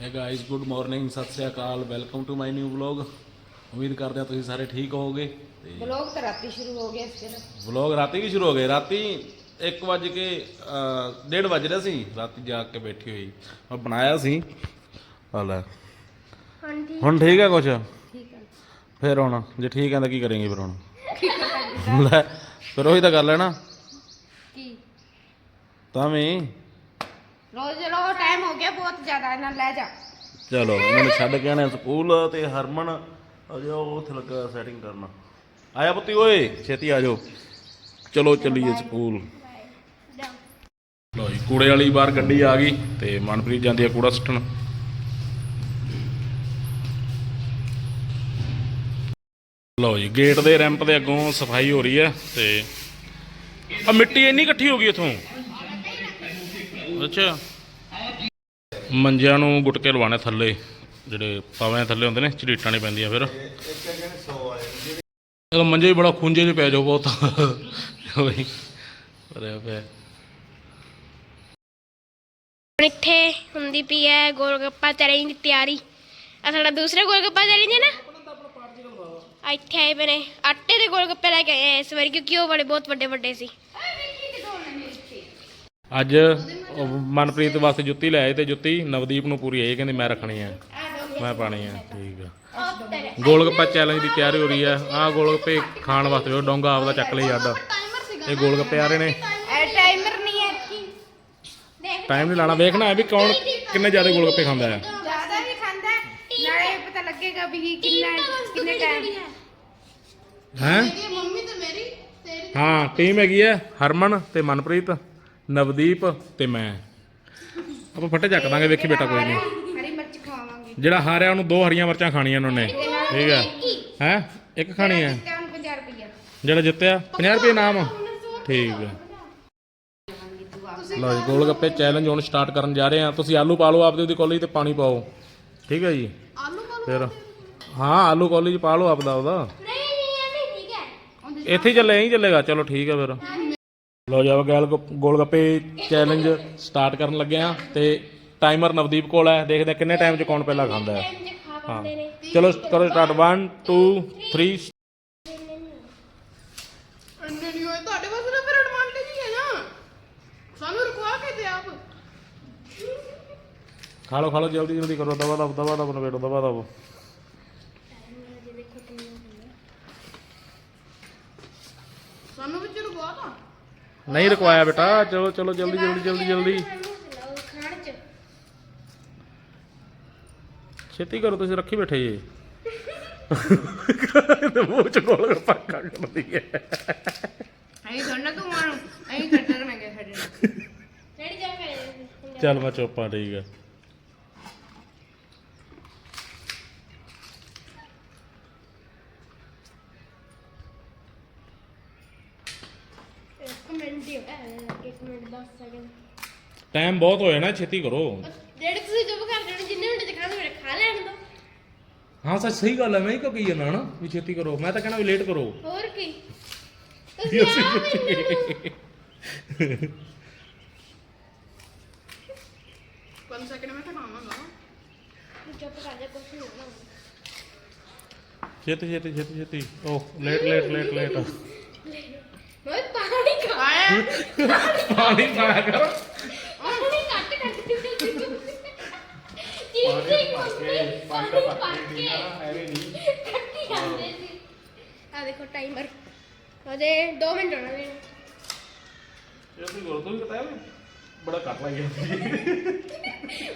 ਹੈ guys good morning ਸਤਿ ਸ੍ਰੀ ਅਕਾਲ welcome to my new vlog ਉਮੀਦ ਕਰਦੇ ਹਾਂ ਤੁਸੀਂ ਸਾਰੇ ਠੀਕ ਹੋਵੋਗੇ। ਤੇ ਬਲੌਗ ਤਾਂ ਰਾਤੀ ਸ਼ੁਰੂ ਹੋ ਗਿਆ ਦਿਨ ਵਲੌਗ ਰਾਤੀ ਵੀ ਸ਼ੁਰੂ ਹੋ ਗਏ। ਰਾਤੀ 1 ਵਜ ਕੇ 1:30 ਵਜ ਰਿਹਾ ਸੀ। ਰਾਤੀ ਜਾਗ ਕੇ ਬੈਠੀ ਹੋਈ। ਮੈਂ ਬਣਾਇਆ ਸੀ। ਆ ਲੈ। ਹਾਂਜੀ। ਹੁਣ ਠੀਕ ਹੈ ਕੁਛ? ਠੀਕ ਹੈ। ਫਿਰ ਹੁਣ ਜੇ ਠੀਕ ਹੈ ਤਾਂ ਕੀ ਕਰਾਂਗੇ ਫਿਰ ਹੁਣ? ਲੈ ਫਿਰ ਉਹੀ ਤਾਂ ਗੱਲ ਹੈ ਨਾ। ਕੀ? ਤਾਂ ਵੀ। ਰੋਜ਼ ਰੋ ਟਾਈਮ ਹੋ ਗਿਆ ਬਹੁਤ ਜ਼ਿਆਦਾ, ਇਹਨਾਂ ਲੈ ਜਾ। ਚਲੋ ਇਹਨਾਂ ਨੂੰ ਛੱਡ ਕੇ ਆਣੇ ਸਕੂਲ ਤੇ ਹਰਮਨ, ਅਜੇ ਉਹ ਉੱਥੇ ਲੱਗਾ ਸੈਟਿੰਗ ਕਰਨਾ। ਆਇਆ ਪੁੱਤੀ ਓਏ, ਛੇਤੀ ਆ ਜਾਓ। ਚਲੋ, ਚੱਲੀਏ ਸਕੂਲ। ਲੋ ਜੀ, ਕੂੜੇ ਵਾਲੀ ਬਾਹਰ ਗੱਡੀ ਆ ਗਈ ਤੇ ਮਨਪ੍ਰੀਤ ਜਾਂਦੀ ਆ ਕੂੜਾ ਸੁੱਟਣ। ਲੋ ਜੀ, ਗੇਟ ਦੇ ਰੈਂਪ ਦੇ ਅੱਗੋਂ ਸਫ਼ਾਈ ਹੋ ਰਹੀ ਹੈ ਤੇ ਆ ਮਿੱਟੀ ਇੰਨੀ ਇਕੱਠੀ ਹੋ ਗਈ ਇਥੋਂ। ਅੱਛਾ। ਮੰਜਿਆਂ ਨੂੰ ਗੁਟਕੇ ਲਵਾਣੇ ਥੱਲੇ, ਜਿਹੜੇ ਪਾਵੇਂ ਥੱਲੇ ਹੁੰਦੇ ਨੇ, ਝਰੀਟਾਂ ਨਹੀਂ ਪੈਂਦੀਆਂ ਫਿਰ। ਇਹ ਮੰਜੇ ਵੀ ਬੜਾ ਖੁੰਝੇ ਜਿਹੇ ਪੈ ਜਾਓ ਬਹੁਤ। ਹੋਈ ਅਰੇ ਪੈ ਹੁਣ ਇੱਥੇ ਹੁੰਦੀ ਪਈ ਹੈ ਗੋਲਗੱਪਾ ਚੈਲੰਜ ਦੀ ਤਿਆਰੀ। ਆ ਸਾਡਾ ਦੂਸਰਾ ਗੋਲਗੱਪਾ ਚੈਲੰਜ ਹੈ ਨਾ? ਇੱਥੇ ਆਏ ਪਏ ਆਟੇ ਦੇ ਗੋਲਗੱਪੇ ਲੈ ਕੇ ਆਏ ਇਸ ਵਾਰੀ, ਕਿਉਂਕਿ ਉਹ ਬੜੇ ਬਹੁਤ ਵੱਡੇ ਵੱਡੇ ਸੀ। ਅੱਜ ਮਨਪ੍ਰੀਤ ਵਾਸਤੇ ਜੁੱਤੀ ਲੈ ਆਏ ਤੇ ਜੁੱਤੀ ਨਵਦੀਪ ਨੂੰ ਪੂਰੀ ਆਈ ਕਹਿੰਦੀ ਮੈਂ ਰੱਖਣੀ ਹੈ ਮੈਂ ਪਾਣੀ ਹੈ ਠੀਕ ਹੈ ਗੋਲਗੱਪਾ ਚੈਲੰਜ ਦੀ ਤਿਆਰੀ ਹੋ ਰਹੀ ਹੈ ਆਹ ਗੋਲਗੱਪੇ ਖਾਣ ਵਾਸਤੇ ਉਹ ਡੋਂਗਾ ਆਪਦਾ ਚੱਕ ਲਈ ਅੱਡ ਇਹ ਗੋਲਗੱਪੇ ਆ ਰਹੇ ਨੇ। ਇਹ ਟਾਈਮਰ ਨਹੀਂ ਹੈ ਕੀ ਟਾਈਮ ਨਹੀਂ ਲਾਣਾ। ਵੇਖਣਾ ਹੈ ਵੀ ਕੌਣ ਕਿੰਨੇ ਜ਼ਿਆਦਾ ਗੋਲਗੱਪੇ ਖਾਂਦਾ ਹੈ। ਜ਼ਿਆਦਾ ਵੀ ਖਾਂਦਾ ਹੈ, ਨਾਲੇ ਪਤਾ ਲੱਗੇਗਾ ਵੀ ਕਿੰਨਾ ਕਿੰਨੇ ਟਾਈਮ ਹੈਂ। ਮੰਮੀ ਤੇ ਮੇਰੀ ਤੇਰੀ। ਹਾਂ ਟੀਮ ਹੈਗੀ ਹੈ ਹਰਮਨ ਤੇ ਮਨਪ੍ਰੀਤ। ਨਵਦੀਪ ਤੇ ਮੈਂ। ਆਪਾਂ ਫੱਟੇ ਚੱਕ ਦਾਂਗੇ ਵੇਖੀ ਬੇਟਾ ਕੋਈ ਨਹੀਂ। ਹਰੀ ਮਿਰਚ ਖਵਾਵਾਂਗੇ ਜਿਹੜਾ ਹਾਰਿਆ ਉਹਨੂੰ ਦੋ ਹਰੀਆਂ ਮਿਰਚਾਂ ਖਾਣੀਆਂ ਉਹਨਾਂ। ਨੇ ਠੀਕ ਹੈ। ਹੈ? ਇੱਕ ਖਾਣੀ ਹੈ ਤੇ 50 ਰੁਪਇਆ ਜਿਹੜਾ ਜਿੱਤਿਆ 50 ਰੁਪਏ ਇਨਾਮ ਠੀਕ ਹੈ ਲਓ ਜੀ ਗੋਲ ਗੱਪੇ ਚੈਲੰਜ ਹੁਣ ਸਟਾਰਟ ਕਰਨ ਜਾ ਰਹੇ ਹਾਂ ਤੁਸੀਂ ਆਲੂ ਪਾ ਲਓ ਆਪਦੀ ਉਹਦੀ ਕੌਲੀ ਤੇ ਪਾਣੀ ਪਾਓ। ਠੀਕ ਹੈ ਜੀ। ਆਲੂ ਫਿਰ ਹਾਂ ਆਲੂ ਕੌਲੀ ਚ ਪਾ ਲਓ ਆਪਦਾ ਉਹਦਾ। ਨਹੀਂ ਨਹੀਂ ਇਹ ਨਹੀਂ ਠੀਕ ਹੈ। ਇੱਥੇ ਹੀ ਚੱਲੇ ਹੀ ਚੱਲੇਗਾ। ਚਲੋ ਠੀਕ ਹੈ ਫਿਰ। ਲੋ ਜੀ ਆਪਾਂ ਗੈਲ ਗੋਲ ਗੱਪੇ ਚੈਲੰਜ ਸਟਾਰਟ ਕਰਨ ਲੱਗੇ ਆ ਤੇ ਟਾਈਮਰ ਨਵਦੀਪ ਕੋਲ ਹੈ। ਦੇਖਦੇ ਕਿੰਨੇ ਟਾਈਮ ਚ ਕੌਣ ਪਹਿਲਾਂ ਖਾਂਦਾ ਹੈ। ਹਾਂ। ਚਲੋ ਕਰੋ ਸਟਾਰਟ 1 2 3 ਅੰਨੇ ਨਹੀਂ ਹੋਏ ਤੁਹਾਡੇ ਪਾਸ ਨਾ ਫਿਰ ਐਡਵਾਂਟੇਜ ਹੀ ਹੈ ਨਾ। ਸਾਨੂੰ ਰੁਕਵਾ ਕੇ ਤੇ ਆਪ। ਖਾ ਲਓ ਖਾ ਲਓ ਜਲਦੀ ਜਲਦੀ ਕਰੋ। ਦਵਾ ਦਵਾ ਦਵਾ ਦਵਾ ਨਵੇੜੋ ਦਵਾ ਦਵਾ ਸਾਨੂੰ ਵਿੱਚ ਰੁਕਵਾ ਤਾਂ ਨਹੀਂ ਰਕਵਾਇਆ ਬੇਟਾ ਚਲੋ ਚਲੋ ਜਲਦੀ ਜਲਦੀ ਜਲਦੀ ਜਲਦੀ। ਖਾਣ ਚ ਛੇਤੀ ਕਰੋ ਤੁਸੀਂ ਰੱਖੀ ਬੈਠੇ ਜੀ। ਮੂੰਹ ਚ ਗੋਲ ਗੱਪਾ ਕਰਦੀ ਹੈ ਐਂ। ਥੋੜਾ ਤੂੰ ਮਾਰੂ ਐਂ ਕੱਟ ਕਰਨਾਂਗੇ ਸਾਡੇ ਨਾਲ। ਰੈਡੀ ਜਾ ਕੇ ਚੱਲ ਮੈਂ ਚੁੱਪਾ ਠੀਕ ਹੈ ਇੱਕ ਮਿੰਟ ਹੀ ਹੋਇਆ ਇੱਕ ਮਿੰਟ 10 ਸੈਕਿੰਡ ਟਾਈਮ ਬਹੁਤ ਹੋਇਆ ਨਾ ਛੇਤੀ ਕਰੋ। ਜਿਹੜੇ ਤੁਸੀਂ ਚੁੱਪ ਕਰ ਜਾਣਾ ਜਿੰਨੇ ਮਿੰਟ ਚ ਖਾਣਾ ਮੇਰੇ ਖਾ ਲੈਣ ਦੋ। ਹਾਂ ਸੱਚ ਸਹੀ ਗੱਲ ਹੈ ਮੈਂ ਹੀ ਕਿਉਂ ਕਹੀ ਜਾਂਦਾ ਨਾ ਵੀ ਛੇਤੀ ਕਰੋ। ਮੈਂ ਤਾਂ ਕਹਿੰਦਾ ਵੀ ਲੇਟ ਕਰੋ। ਹੋਰ ਕੀ? ਤੁਸੀਂ ਆ ਮੈਨੂੰ ਪੰਜ ਸੈਕਿੰਡ ਮੈਂ ਖਾਵਾਂਗਾ ਚੁੱਪ ਕਰ ਜਾ ਕੁਛ ਨਹੀਂ ਹੋਣਾ ਛੇਤੀ ਛੇਤੀ ਛੇਤੀ ਛੇਤੀ। ਓਹ ਲੇਟ ਲੇਟ ਲੇਟ ਲੇਟ ਮੈਂ ਪਾਣੀ ਖਾ ਆਇਆ। ਪਾਣੀ ਪਾਇਆ ਕਰ ਪਾਣੀ ਕੱਟ ਕੱਟ ਕੇ ਚੀਜ਼ੀ ਪਾਣੀ ਪਾਣੀ ਪਾ ਕੇ ਐਵੇਂ ਨਹੀਂ। ਕੱਟੀ ਜਾਂਦੇ ਸੀ। ਆ ਦੇਖੋ ਟਾਈਮਰ। ਅਜੇ 2 ਮਿੰਟ ਹੋਣਾ ਨੇ ਛੇਤੀ ਕਰੋ ਤੁਸੀਂ ਪਤਾ ਹੈ ਬੜਾ ਕੱਟ ਲੱਗਿਆ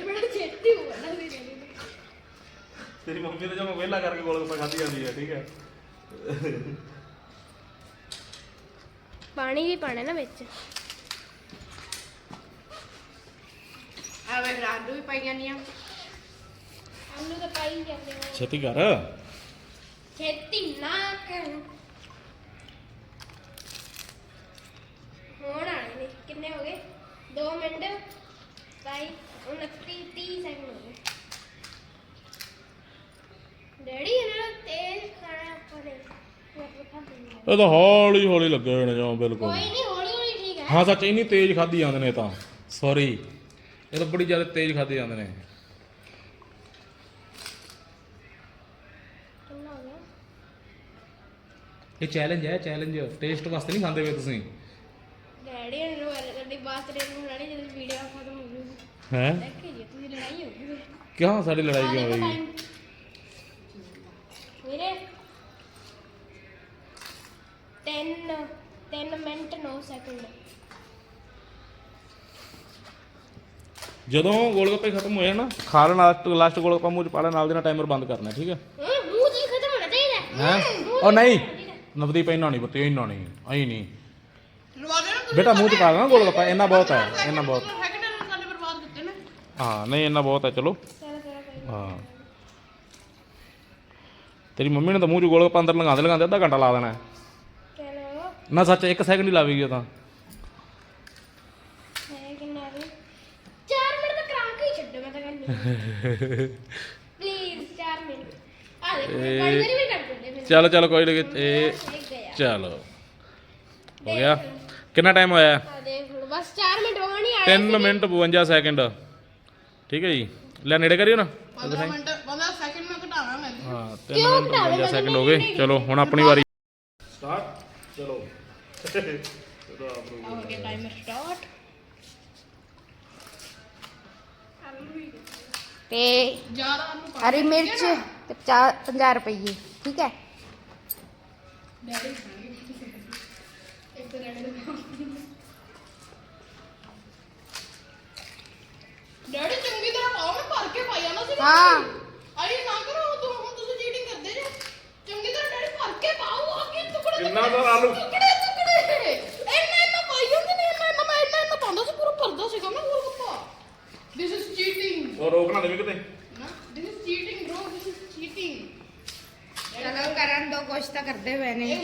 ਬੜਾ ਛੇਤੀ ਹੋ ਗਿਆ ਵੀ ਤੇਰੀ ਮੰਮੀ ਨੇ ਜਦੋਂ ਵਿਹਲਾ ਕਰਕੇ ਗੋਲ ਗੱਪਾ ਖਾਧੀ ਜਾਂਦੀ ਹੈ ਠੀਕ ਹੈ ਪਾਣੀ ਵੀ ਪਾਣਾ ਨਾ ਵਿੱਚ। ਆ ਵੇ ਰਾਤ ਵੀ ਪਾਈ ਜਾਂਦੀਆਂ ਆਲੂ ਤਾਂ ਪਾਈ ਜਾਂਦੇ ਨੇ ਛੇਤੀ ਕਰ। ਛੇਤੀ ਨਾ ਕਰ। ਹੁਣ ਆਣੇ ਨੇ ਕਿੰਨੇ ਹੋ ਗਏ? 2 ਮਿੰਟ। ਬਾਈ 29 30 ਸੈਕਿੰਡ ਹੋ ਗਏ। ਡੈਡੀ ਇਹਨਾਂ ਨੂੰ ਤੇਜ਼ ਖਾਣਾ ਪੜੇ ਮਤਲਬ ਖਾਂਦੇ ਨਹੀਂ। ਇਹ ਤਾਂ ਹੌਲੀ ਹੌਲੀ ਲੱਗੇ ਨੇ ਜਮਾਂ ਬਿਲਕੁਲ। ਕੋਈ ਨਹੀਂ ਹੌਲੀ ਹੌਲੀ ਠੀਕ ਹੈ। ਹਾਂ ਸੱਚ ਇੰਨੀ ਤੇਜ਼ ਖਾਧੀ ਜਾਂਦੇ ਨੇ ਇਹ ਤਾਂ। ਸੌਰੀ ਇਹ ਤਾਂ ਬੜੀ ਜ਼ਿਆਦਾ ਤੇਜ਼ ਖਾਧੀ ਜਾਂਦੇ ਨੇ। ਇਹ ਚੈਲੰਜ ਹੈ ਚੈਲੰਜ ਟੇਸਟ ਵਾਸਤੇ ਨਹੀਂ ਖਾਂਦੇ ਵੇ ਤੁਸੀਂ। ਡੈਡੀ ਨੂੰ ਤੁਹਾਡੀ ਬਾਤ ਰੇ ਨੂੰ ਲੜੀ ਜਦੋਂ ਵੀਡੀਓ ਖਤਮ ਹੋ ਗਈ ਹੈ? ਦੇਖੀ ਜੀ ਤੁਸੀਂ ਲੜਾਈ ਹੋ ਗਈ ਕਿਉਂ? ਸਾਡੀ ਲੜਾਈ ਕਿਉਂ ਹੋਈ? ਵੀਰੇ 10 10 ਮਿੰਟ 9 ਸੈਕਿੰਡ ਜਦੋਂ ਗੋਲਗੱਪੇ ਖਤਮ ਹੋਏ ਨਾ ਖਾ ਲੈਣਾ ਲਾਸਟ ਲਾਸਟ ਗੋਲਗੱਪਾ ਮੂੰਹ ਚ ਪਾ ਲੈ ਨਾਲ ਦੇ ਨਾਲ ਟਾਈਮਰ ਬੰਦ ਕਰਨਾ ਠੀਕ ਹੈ? ਹੂੰ ਮੂੰਹ ਜੀ ਖਤਮ ਹੋਣਾ ਚਾਹੀਦਾ। ਹੈ? ਉਹ ਨਹੀਂ। ਨਵਦੀਪ ਇੰਨਾ ਨਹੀਂ ਪੁੱਤ ਇੰਨਾ ਨਹੀਂ ਐਂ ਨਹੀਂ। ਲਵਾ ਦੇਣਾ ਤੁਸੀਂ ਬੇਟਾ ਮੂੰਹ ਚ ਪਾ ਦੇਣਾ ਗੋਲਗੱਪਾ ਇੰਨਾ ਬਹੁਤ ਹੈ ਇੰਨਾ ਬਹੁਤ। ਸੈਕਿੰਡ ਨਾਲ ਸਾਡੇ ਬਰਬਾਦ ਕੀਤੇ ਨੇ। ਹਾਂ ਨਹੀਂ ਇੰਨਾ ਬਹੁਤ ਹੈ ਚਲੋ। ਹਾਂ। ਤੇਰੀ ਮੰਮੀ ਨੇ ਤਾਂ ਮੂੰਹ ਚ ਗੋਲਗੱਪਾ ਅੰਦਰ ਲਗਾਉਂਦੇ ਲਗਾਉਂਦੇ ਅੱਧਾ ਘੰਟਾ ਲਾ ਦੇਣਾ। ਹੈ। ਚਲੋ ਨਾ ਸੱਚ ਇੱਕ ਸੈਕਿੰਡ ਹੀ ਲਾਵੇਗੀ ਉਹ ਤਾਂ। ਹੈ ਕਿੰਨਾ ਵੀ 4 ਮਿੰਟ ਤਾਂ ਕਰਾ ਕੇ ਛੱਡੋ ਮੈਂ ਤਾਂ ਕਹਿੰਦੀ ਪਲੀਜ਼ 4 ਮਿੰਟ। ਆ ਦੇਖੋ ਗਾੜੀ ਵੀ ਦਿੰਦੇ ਮੈਨੂੰ ਚਲੋ ਚਲੋ ਕੋਈ ਨਹੀਂ ਇਹ ਚਲੋ। ਹੋ ਗਿਆ। ਕਿੰਨਾ ਟਾਈਮ ਹੋਇਆ? ਦੇਖ ਲਓ ਬਸ 4 ਮਿੰਟ ਹੋ ਨਹੀਂ ਆਏ 3 ਮਿੰਟ 52 ਸੈਕਿੰਡ ਠੀਕ ਹੈ ਜੀ। ਲੈ ਨੇੜੇ ਕਰਿਓ ਨਾ। 15 ਮਿੰਟ 15 ਸੈਕਿੰਡ ਮੈਂ ਘਟਾਵਾਂ ਮੈਂ। ਹਾਂ 3 ਮਿੰਟ 52 ਸੈਕਿੰਡ ਹੋ ਗਏ। ਚਲੋ ਹੁਣ ਆਪਣੀ ਵਾਰੀ। ਸਟਾਰਟ ਚਲੋ। ਹੋ ਗਿਆ ਟਾਈਮਰ ਸਟਾਰਟ ਤੇ ਹਰੀ ਮਿਰਚ ਤੇ 50 ਰੁਪਏ ਠੀਕ ਹੈ? ਡੈਡੀ ਖਾਣਗੇ ਇੱਕ ਤਾਂ ਡੈਡੀ ਦਾ ਡੈਡੀ ਚੰਗੀ ਤਰ੍ਹਾਂ ਪਾਓ ਮੈਂ ਭਰ ਕੇ ਪਾਈ ਜਾਣਾ ਸੀ ਹਾਂ। ਅਰੇ ਨਾ ਕਰੋ ਤੂੰ ਹੁਣ ਤੁਸੀਂ ਚੀਟਿੰਗ ਕਰਦੇ ਜੇ। ਚੰਗੀ ਤਰ੍ਹਾਂ ਡੈਡੀ ਭਰ ਕੇ ਪਾਓ ਅੱਗੇ ਟੁਕੜੇ ਕਿੰਨਾ ਸਾਰਾ ਆਲੂ? ਟੁਕੜੇ ਟੁਕੜੇ। ਇੰਨਾ ਇੰਨਾ ਪਾਈ ਜਾਂਦੇ ਨੇ ਇੰਨਾ ਇੰਨਾ ਮੈਂ ਇੰਨਾ ਇੰਨਾ ਪਾਉਂਦਾ ਸੀ ਪੂਰਾ ਭਰਦਾ ਸੀਗਾ ਮੈਂ ਹੋਰ ਗੱਪਾ ਦਿਸ ਇਜ਼ ਚੀਟਿੰਗ ਹੋਰ ਰੋਕ ਨਾ ਦੇਵੇ ਕਿਤੇ ਨਾ this is cheating bro this is cheating ਚਲੋ ਕਰਨ ਦੋ ਕੁਛ ਤਾਂ ਕਰਦੇ ਪਏ ਨੇ।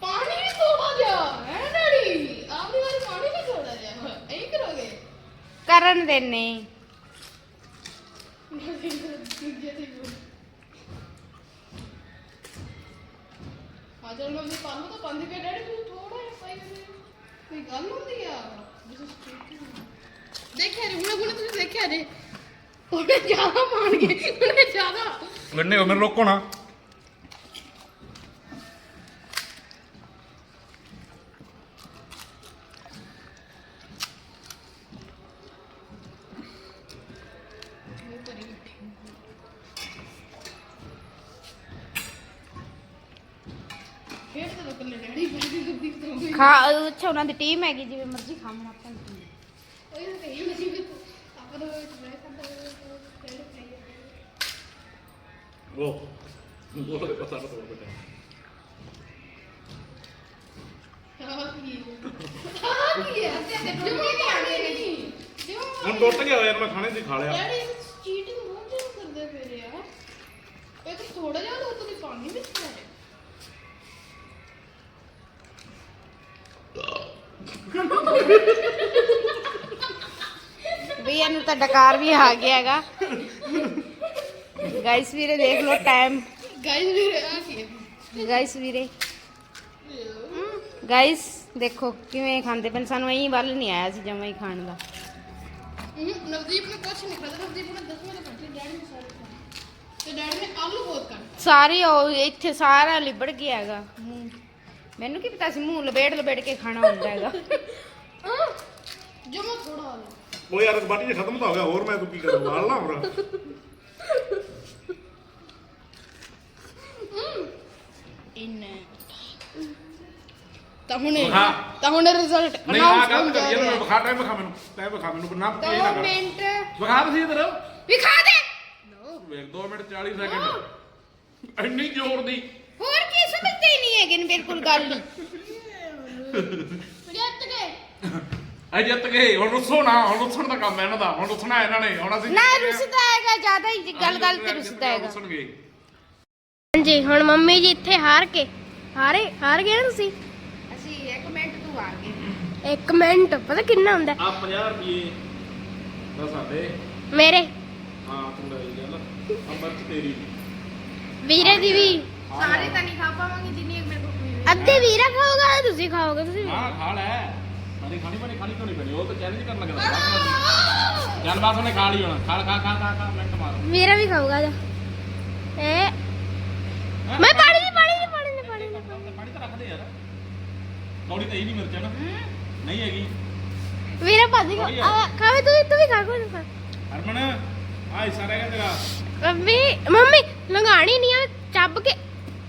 ਪਾਣੀ ਵੀ ਥੋੜਾ ਜਿਹਾ ਹੈ ਡੈਡੀ? ਆਪਣੀ ਵਾਰੀ ਪਾਣੀ ਵੀ ਥੋੜਾ ਜਿਹਾ ਐਂ ਕਰੋਗੇ? ਕਰਨ ਦੇਨੇ। ਹਾਜ਼ਰ ਮੈਂ ਵੀ ਪਾਲੂ ਤਾਂ ਪੰਜ ਕੇ ਡੈਡੀ ਤੂੰ ਥੋੜਾ ਜਿਹਾ ਪਾਈ ਜਾਂਦੇ ਹੋ। ਕੋਈ ਗੱਲ ਹੁੰਦੀ ਆ? This is cheating. ਦੇਖਿਆ ਹੁਣੇ ਤੁਸੀਂ ਦੇਖਿਆ ਜੀ। ਉਹਨੇ ਜ਼ਿਆਦਾ ਮਾਰ ਗਏ ਉਹਨੇ ਜ਼ਿਆਦਾ। ਗੰਨੇ ਮੈਨੂੰ ਰੋਕੋ ਨਾ। ਖਾ ਅੱਛਾ ਉਹਨਾਂ ਦੀ ਟੀਮ ਹੈਗੀ ਜਿਵੇਂ ਮਰਜ਼ੀ ਖਾਣ ਆਪਾਂ ਨੂੰ ਕੀ। ਹੈ। ਤੇ ਜਮਾ ਪਾਣੀ ਨਹੀਂ ਜਮਾ ਹੁਣ ਟੁੱਟ ਗਿਆ ਯਾਰ ਮੈਂ ਖਾਣੇ ਦੀ ਖਾ ਲਿਆ। ਚੀਟਿੰਗ ਬਹੁਤ ਜ਼ਿਆਦਾ ਕਰਦੇ ਪਏ ਯਾਰ। ਇਹ ਤਾਂ ਥੋੜਾ ਜਿਹਾ ਦੁੱਧ ਦੀ ਪਾਣੀ ਵਿੱਚ ਪਾ ਦੇ ਵੀ ਇਹਨੂੰ ਤਾਂ ਡਕਾਰ ਵੀ ਆ ਗਿਆ ਹੈਗਾ। ਗਾਇਸ ਵੀਰੇ ਦੇਖ ਲਓ ਟਾਈਮ ਗਾਇਸ ਵੀ ਆ ਕੀ ਗਾਇਸ ਵੀਰੇ। ਗਾਇਸ ਦੇਖੋ ਕਿਵੇਂ ਖਾਂਦੇ ਪਏ ਨੇ। ਸਾਨੂੰ ਐਂ ਵੱਲ ਨਹੀਂ ਆਇਆ ਸੀ ਜਮਾ ਹੀ ਖਾਣ ਦਾ। ਹਮ, ਨਵਦੀਪ ਨੇ ਕੁਛ ਨਹੀਂ ਖਾਦਾ ਨਵਦੀਪ ਨੇ 10 ਮਿੰਟ ਬੈਠੇ ਡੈਡੀ ਨੇ ਸਾਰੇ ਖਾਏ ਤੇ ਡੈਡੀ ਨੇ ਆਲੂ ਬਹੁਤ ਕੱਟ ਸਾਰੇ ਉਹ ਇੱਥੇ ਸਾਰਾ ਲਿਬੜ ਗਿਆ ਹੈਗਾ। ਮੈਨੂੰ ਕੀ ਪਤਾ ਸੀ ਮੂੰਹ ਲਬੇੜ ਲਬੇੜ ਕੇ ਖਾਣਾ ਹੁੰਦਾ ਹੈਗਾ। ਜਮਾ ਥੋੜਾ ਆਲੂ ਉਹ ਯਾਰ ਬਾਟੀ ਜੇ ਖਤਮ ਤਾਂ ਹੋ ਗਿਆ ਹੋਰ ਮੈਂ ਤੂੰ ਕੀ ਕਰਾਂ ਵਾਲ ਨਾ ਹੋਰ ਇੰਨਾ। ਤਾਂ ਹੁਣੇ ਹਾਂ। ਤਾਂ ਹੁਣੇ ਰਿਜ਼ਲਟ ਨਹੀਂ ਆ ਗੱਲ ਕਰੀ ਇਹਨੂੰ ਮੈਂ ਵਿਖਾ ਟਾਈਮ ਵਿਖਾ ਮੈਨੂੰ ਟਾਈਮ ਵਿਖਾ ਮੈਨੂੰ ਨਾ ਇਹ ਨਾ ਕਰ। ਮਿੰਟ। ਵਿਖਾ ਤੁਸੀਂ ਇਧਰ। ਵੀ ਖਾ ਦੇ। ਵੇਖ 2 ਮਿੰਟ 40 ਸੈਕਿੰਡ ਇੰਨੀ ਜ਼ੋਰ ਦੀ। ਹੋਰ ਕੀ ਸਮਝਦੇ ਹੀ ਨਹੀਂ ਹੈਗੇ ਨੇ ਬਿਲਕੁਲ ਗੱਲ। ਐ ਜਿੱਤ ਗਏ ਹੁਣ ਰੁੱਸੋ ਨਾ ਹੁਣ ਰੁੱਸਣ ਦਾ ਕੰਮ ਹੈ ਇਹਨਾਂ ਦਾ ਹੁਣ ਰੁੱਸਣਾ ਇਹਨਾਂ ਨੇ ਹੁਣ ਅਸੀਂ ਨਾ ਰੁੱਸਦਾ ਹੈਗਾ ਜ਼ਿਆਦਾ ਹੀ ਗੱਲ ਗੱਲ ਤੇ ਰੁੱਸਦਾ ਹੈਗਾ। ਰੁੱਸਣਗੇ ਹਾਂਜੀ ਹੁਣ ਮੰਮੀ ਜੀ ਇੱਥੇ ਹਾਰ ਕੇ ਹਾਰੇ ਹਾਰ ਗਏ ਨਾ ਤੁਸੀਂ? ਅਸੀਂ 1 ਮਿੰਟ ਤੋਂ ਆ ਗਏ। 1 ਮਿੰਟ ਪਤਾ ਕਿੰਨਾ ਹੁੰਦਾ? ਆ 50 ਰੁਪਏ ਦਾ ਸਾਡੇ। ਮੇਰੇ? ਹਾਂ ਤੂੰ ਲੈ ਗੱਲ ਆ ਮਰਚ ਤੇਰੀ। ਵੀਰੇ ਦੀ ਵੀ। ਸਾਰੇ ਤਾਂ ਨਹੀਂ ਖਾ ਪਾਵਾਂਗੇ ਜਿੰਨੀ ਮੇਰੇ ਕੋਲ ਅੱਧੇ ਵੀਰਾ ਖਾਓਗਾ ਤੁਸੀਂ ਖਾਓਗੇ ਤੁਸੀਂ ਹਾਂ ਖਾ ਲੈ। ਸਾਡੀ ਖਾਣੀ ਬਣੀ ਖਾਣੀ ਕਿਉਂ ਨਹੀਂ ਬਣੀ ਉਹ ਤਾਂ ਚੈਲੰਜ ਕਰਨ ਲੱਗਦਾ ਚੱਲ ਬਾਸ ਉਹਨੇ ਖਾ ਲਈ ਹੁਣ। ਖਾ ਖਾ ਖਾ ਖਾ ਖਾ ਮਿੰਟ ਮਾਰ। ਵੀ ਖਾਊਗਾ ਜਾ। ਏ ਮੈਂ ਪਾਣੀ ਦੀ ਪਾਣੀ ਦੀ ਪਾਣੀ ਦੀ ਪਾਣੀ ਦੀ ਪਾਣੀ ਕੌੜੀ ਤਾਂ ਇਹ ਨਹੀਂ ਮਿਰਚ ਹੈ ਨਾ। ਨਹੀਂ ਹੈਗੀ। ਵੀਰੇ ਭੱਜ ਖਾਵੇ ਤੂੰ ਤੂੰ ਵੀ ਖਾ ਕੋਈ ਖਾ। ਹਰਮਨ ਆ ਹਿੱਸਾ ਰਹਿ ਗਿਆ ਤੇਰਾ। ਮੰਮੀ ਮੰਮੀ ਲੰਘਾਣੀ ਨਹੀਂ ਆ ਚੱਬ ਕੇ।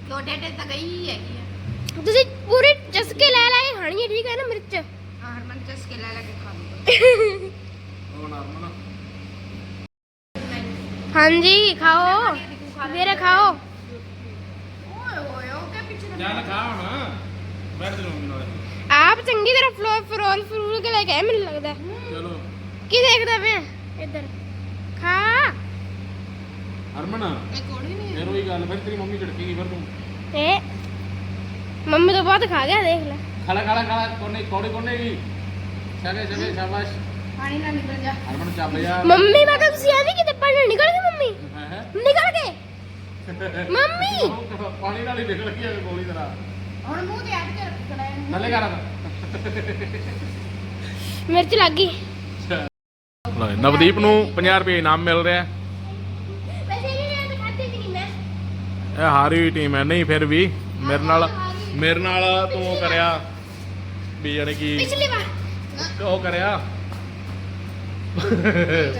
ਲੋਡੇ ਤੇ ਤਾਂ ਗਈ ਹੈਗੀ ਆ। ਤੁਸੀਂ ਪੂਰੀ ਚਸਕੇ ਲੈ ਲੈ ਖਾਣੀ ਹੈ ਠੀਕ ਹੈ ਨਾ ਮਿਰਚ ਹਾਂ ਹਰਮਨ ਚਸ ਕੇ ਲੈ ਲੈ ਕੇ ਖਾ ਲੂਗਾ ਹੁਣ ਹਰਮਨ। ਹਾਂਜੀ ਖਾਓ। ਵੀਰੇ ਖਾਓ। ਓਏ ਓਏ ਉਹ ਕੇ ਪਿੱਛੇ ਚੱਲ ਖਾ ਹੁਣ। ਬੈਠ ਜਾ ਮੰਮੀ ਨਾਲ ਆਪ ਚੰਗੀ ਤਰ੍ਹਾਂ ਫਲੋ ਫਰੋਲ ਫਰੂਲ ਕੇ ਲੈ ਕੇ ਆਏ ਮੈਨੂੰ ਲੱਗਦਾ। ਚਲੋ। ਕੀ ਦੇਖਦਾ ਪਿਆ? ਇੱਧਰ। ਖਾ। ਹਰਮਨ ਇਹ ਕੋੜੀ ਨਹੀਂ ਫਿਰ ਉਹੀ ਗੱਲ ਫਿਰ ਤੇਰੀ ਮੰਮੀ ਝੜਕੇਗੀ ਫਿਰ ਤੂੰ। ਏ ਮੰਮੀ ਤੋਂ ਬਹੁਤ ਖਾ ਗਿਆ ਦੇਖ ਲੈ। ਕੌੜੀ ਕੋਨੇ ਕੀ ਸ਼ਾਗੇ ਸ਼ਾਗੇ ਸ਼ਾਬਾਸ਼। ਪਾਣੀ ਨਾਲ ਨਿਕਲ ਜਾ। ਹਰਮਨ ਚੱਲ ਜਾ ਮੰਮੀ ਮੈਂ ਕਿਹਾ ਤੁਸੀਂ ਆਵੇਂ ਕਿਤੇ ਪੜਨ ਨਿਕਲ ਗਏ ਮੰਮੀ? ਹੈ ਹੈ? ਨਿਕਲ ਗਏ? ਮੰਮੀ! ਪਾਣੀ ਨਾਲ ਹੀ ਨਿਕਲ ਗਈ ਹੈ ਗੋਲੀ ਤਰ੍ਹਾਂ ਹੁਣ ਮੂੰਹ ਤੇ ਰੱਖਣਾ ਹੈ ਥੱਲੇ ਕਰ ਮਿਰਚ ਲੱਗ ਗਈ। ਨਵਦੀਪ ਨੂੰ 50 ਰੁਪਏ ਇਨਾਮ ਮਿਲ ਰਿਹਾ। ਹੈ। ਇਹ ਹਾਰੀ ਹੋਈ ਟੀਮ ਹੈ ਨਹੀਂ ਫਿਰ ਵੀ। ਮੇਰੇ ਨਾਲ ਮੇਰੇ ਨਾਲ ਤੂੰ ਕਰਿਆ। ਵੀ ਯਾਨੀ ਕਿ ਪਿਛਲੀ ਵਾਰ ਉਹ ਕਰਿਆ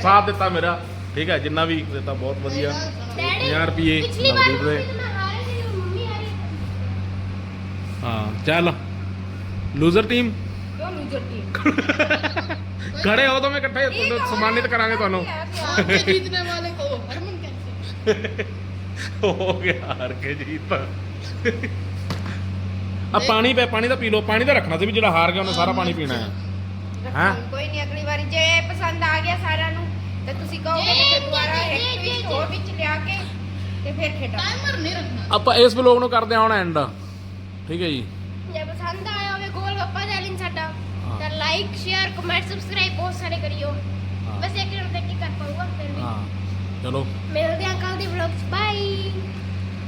ਸਾਥ ਦਿੱਤਾ ਮੇਰਾ ਠੀਕ ਹੈ ਜਿੰਨਾ ਵੀ ਦਿੱਤਾ ਬਹੁਤ ਵਧੀਆ ਡੈਡੀ 50 ਰੁਪਏ ਪਿਛਲੀ ਵਾਰ ਨਵਦੀਪ ਦੇ ਮੈਂ ਹਾਰੇ ਸੀ ਮੰਮੀ ਹਾਰੇ ਹਾਂ ਚੱਲ ਲੂਜ਼ਰ ਟੀਮ ਕਿਉਂ ਲੂਜਰ ਟੀ ਖੜੇ ਹੋ ਤਾਂ ਮੈਂ ਇਕੱਠੇ ਤੁਹਾਨੂੰ ਸਨਮਾਨਿਤ ਕਰਾਂਗੇ ਤੁਹਾਨੂੰ आगे जीतने वाले को हरमन कहते ਹੋ ਗਿਆ ਹਾਰ ਕੇ ਜੀਤ ਆ ਪਾਣੀ ਪੈ ਪਾਣੀ ਦਾ ਪੀ ਲਓ ਪਾਣੀ ਤਾਂ ਰੱਖਣਾ ਸੀ ਵੀ ਜਿਹੜਾ ਹਾਰ ਗਿਆ ਉਹਨੇ ਸਾਰਾ ਪਾਣੀ ਪੀਣਾ ਹੈ। ਹਾਂ? ਕੋਈ ਨਹੀਂ ਅਗਲੀ ਵਾਰੀ ਜੇ ਪਸੰਦ ਆ ਗਿਆ ਸਾਰਿਆਂ ਨੂੰ ਤੇ ਤੁਸੀਂ ਕਹੋਗੇ ਕਿ ਫਿਰ ਦੁਬਾਰਾ ਇੱਕ ਵੀ ਹੋਰ ਵਿੱਚ ਲਿਆ ਕੇ ਤੇ ਫਿਰ ਖੇਡਾਂ। ਟਾਈਮਰ ਨਹੀਂ ਰੱਖਣਾ। ਆਪਾਂ ਇਸ ਵਲੋਗ ਨੂੰ ਕਰਦੇ ਹਾਂ ਹੁਣ ਐਂਡ ਠੀਕ ਹੈ ਜੀ। ਜੇ ਪਸੰਦ ਆਇਆ ਹੋਵੇ ਗੋਲ ਗੱਪਾ ਚੈਲੰਜ ਸਾਡਾ ਤਾਂ ਲਾਈਕ ਸ਼ੇਅਰ ਕਮੈਂਟ ਸਬਸਕ੍ਰਾਈਬ ਬਹੁਤ ਸਾਰੇ ਕਰਿਓ। ਬਸ ਇੱਕ ਰੁਪਏ ਕੀ ਕਰ ਪਾਊਗਾ ਫਿਰ ਵੀ। ਹਾਂ। ਚਲੋ। ਮਿਲਦੇ ਆਂ ਕੱਲ ਦੇ ਵਲੌਗ 'ਚ। ਬਾਈ